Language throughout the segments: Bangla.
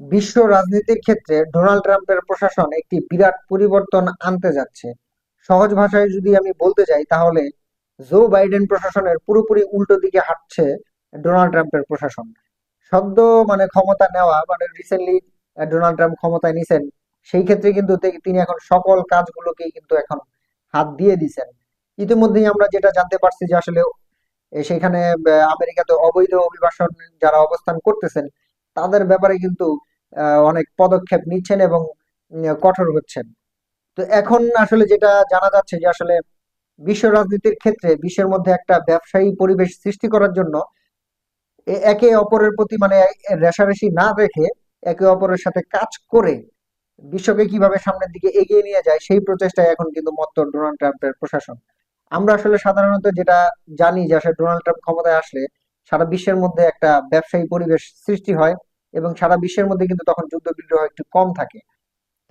বিশ্ব রাজনীতির ক্ষেত্রে ডোনাল্ড ট্রাম্পের প্রশাসন একটি বিরাট পরিবর্তন আনতে যাচ্ছে। সহজ ভাষায় যদি আমি বলতে যাই, তাহলে জো বাইডেন প্রশাসনের পুরোপুরি উল্টো দিকে হাঁটছে ডোনাল্ড ট্রাম্পের প্রশাসন। সদ্য মানে ক্ষমতা নেওয়া মানে রিসেন্টলি ডোনাল্ড ট্রাম্প ক্ষমতায় নিছেন, সেই ক্ষেত্রে কিন্তু তিনি এখন সকল কাজগুলোকেই কিন্তু এখন হাত দিয়ে দিছেন। ইতিমধ্যেই আমরা যেটা জানতে পারছি যে আসলে সেখানে, আমেরিকাতে অবৈধ অভিবাসন যারা অবস্থান করতেছেন, তাদের ব্যাপারে কিন্তু অনেক পদক্ষেপ নিচ্ছেন এবং কঠোর হচ্ছেন। তো এখন আসলে যেটা জানা যাচ্ছে যে আসলে বিশ্ব রাজনীতির ক্ষেত্রে বিশ্বের মধ্যে একটা ব্যবসায়ী পরিবেশ সৃষ্টি করার জন্য একে অপরের প্রতি মানে রেশারেশি না রেখে একে অপরের সাথে কাজ করে বিশ্বকে কীভাবে সামনের দিকে এগিয়ে নিয়ে যায় সেই প্রচেষ্টায় এখন কিন্তু মত্ত ডোনাল্ড ট্রাম্পের প্রশাসন। আমরা আসলে সাধারণত যেটা জানি যে আসলে ডোনাল্ড ট্রাম্প ক্ষমতায় আসলে সারা বিশ্বের মধ্যে একটা ব্যবসায়ী পরিবেশ সৃষ্টি হয়। এবং সারা বিশ্বের মধ্যে কিন্তু তখন যুদ্ধ বিগ্রহ একটু কম থাকে।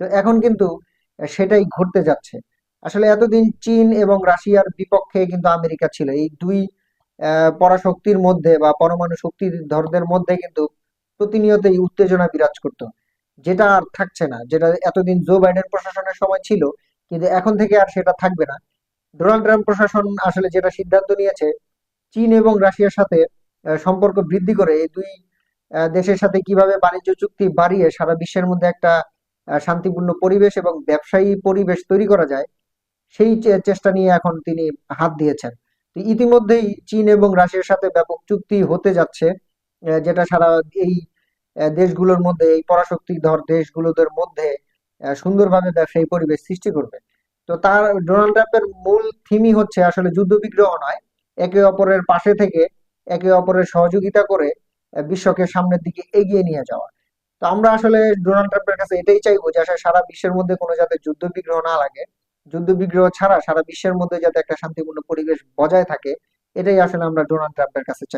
তো এখন কিন্তু সেটাই ঘটতে যাচ্ছে। আসলে এতদিন চীন এবং রাশিয়ার বিপক্ষে কিন্তু আমেরিকা ছিল। এই দুই পরাশক্তির মধ্যে বা পরমাণু শক্তির শক্তিধরদের মধ্যে কিন্তু প্রতিনিয়তই উত্তেজনা বিরাজ করতো। যেটা আর থাকছে না। যেটা এতদিন জো বাইডেন প্রশাসনের সময় ছিল, কিন্তু এখন থেকে আর সেটা থাকবে না। ডোনাল্ড ট্রাম্প প্রশাসন আসলে যেটা সিদ্ধান্ত নিয়েছে, চীন এবং রাশিয়ার সাথে সম্পর্ক বৃদ্ধি করে এই দুই দেশের সাথে কীভাবে বাণিজ্য চুক্তি বাড়িয়ে সারা বিশ্বের মধ্যে একটা শান্তিপূর্ণ পরিবেশ এবং ব্যবসায়ী পরিবেশ তৈরি করা যায়, সেই চেষ্টা নিয়ে এখন তিনি হাত দিয়েছেন। তো ইতিমধ্যেই চীন এবং রাশিয়ার সাথে ব্যাপক চুক্তি হতে যাচ্ছে যেটা সারা এই দেশগুলোর মধ্যে, এই পরাশক্তিধর দেশগুলোদের মধ্যে সুন্দরভাবে ব্যবসায়ী পরিবেশ সৃষ্টি করবে। তো তার, ডোনাল্ড ট্রাম্পের মূল থিমই হচ্ছে আসলে যুদ্ধবিগ্রহ নয়, একে অপরের পাশে থেকে একে অপরের সহযোগিতা করে বিশ্বকে সামনের দিকে এগিয়ে নিয়ে যাওয়া। তো আমরা আসলে ডোনাল্ড ট্রাম্পের কাছে এটাই চাইব যে, আসলে সারা বিশ্বের মধ্যে কোনো যাতে যুদ্ধ বিগ্রহ না লাগে যুদ্ধ বিগ্রহ ছাড়া সারা বিশ্বের মধ্যে যাতে একটা শান্তিপূর্ণ পরিবেশ বজায় থাকে, এটাই আসলে আমরা ডোনাল্ড ট্রাম্পের কাছে চাই।